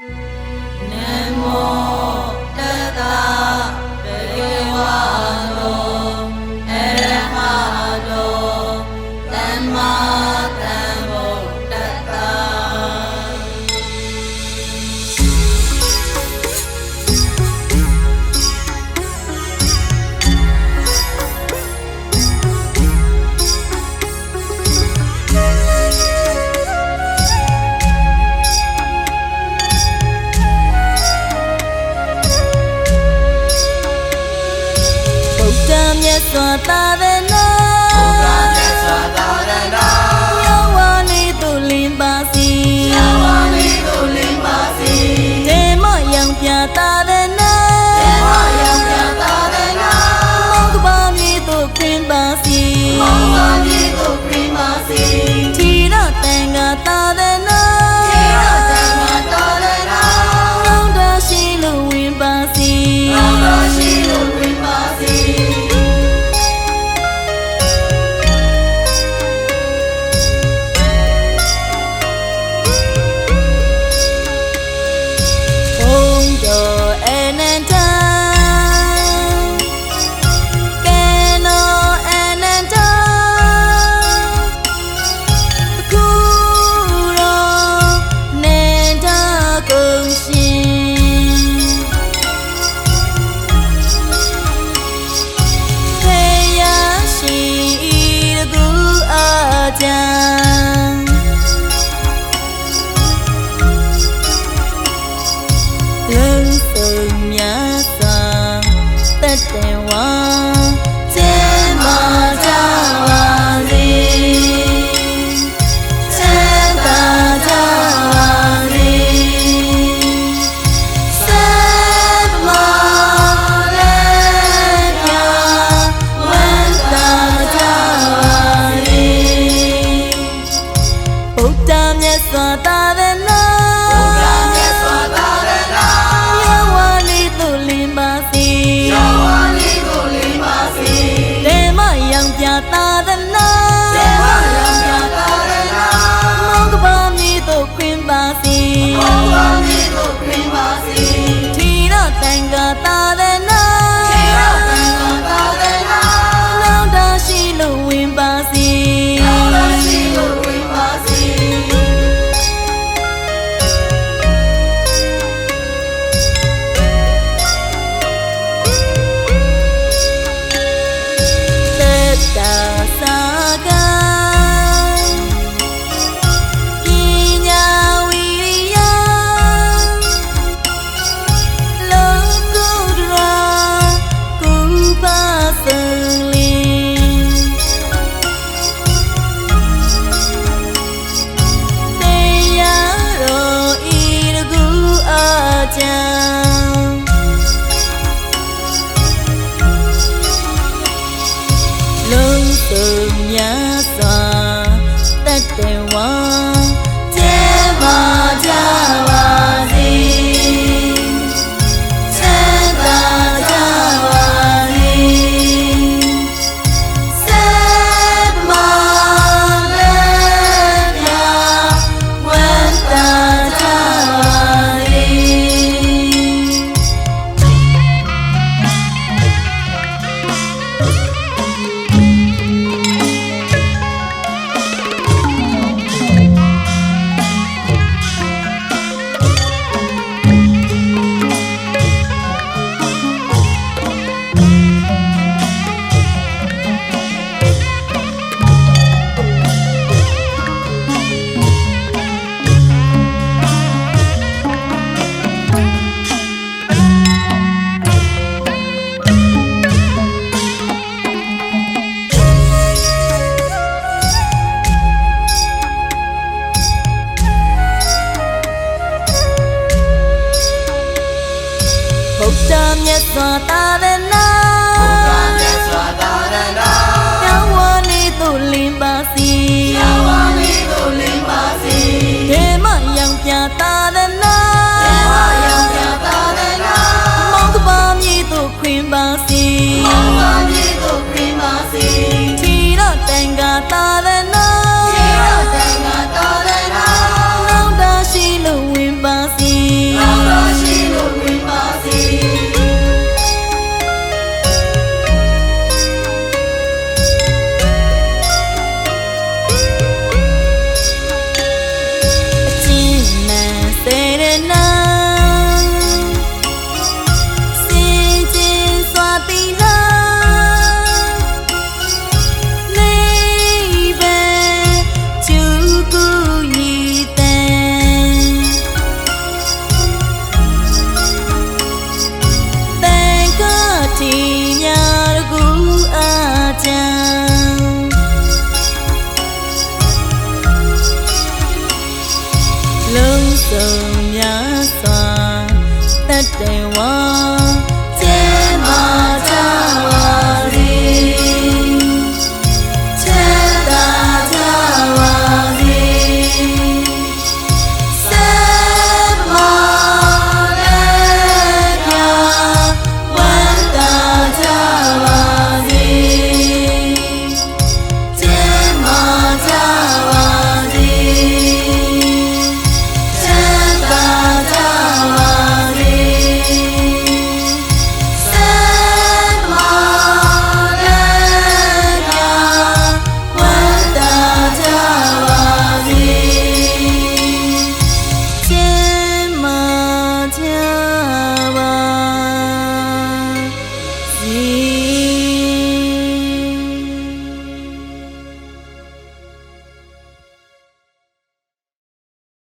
Namo. Punya swatavana Punya swatavana စွာသာသနာဘုရားမြတ်စွာသာသနာရောင်းဝနေသူလင်းပါစီရောင်းဝနေသူလင်းပါစီဒေမယောင်ပြသာသနာဒေမယောင်ပြသာသနာမောင်ကပါမြေသူခွင်ပါစီ စုံများစွာတတ်တယ်ဝါ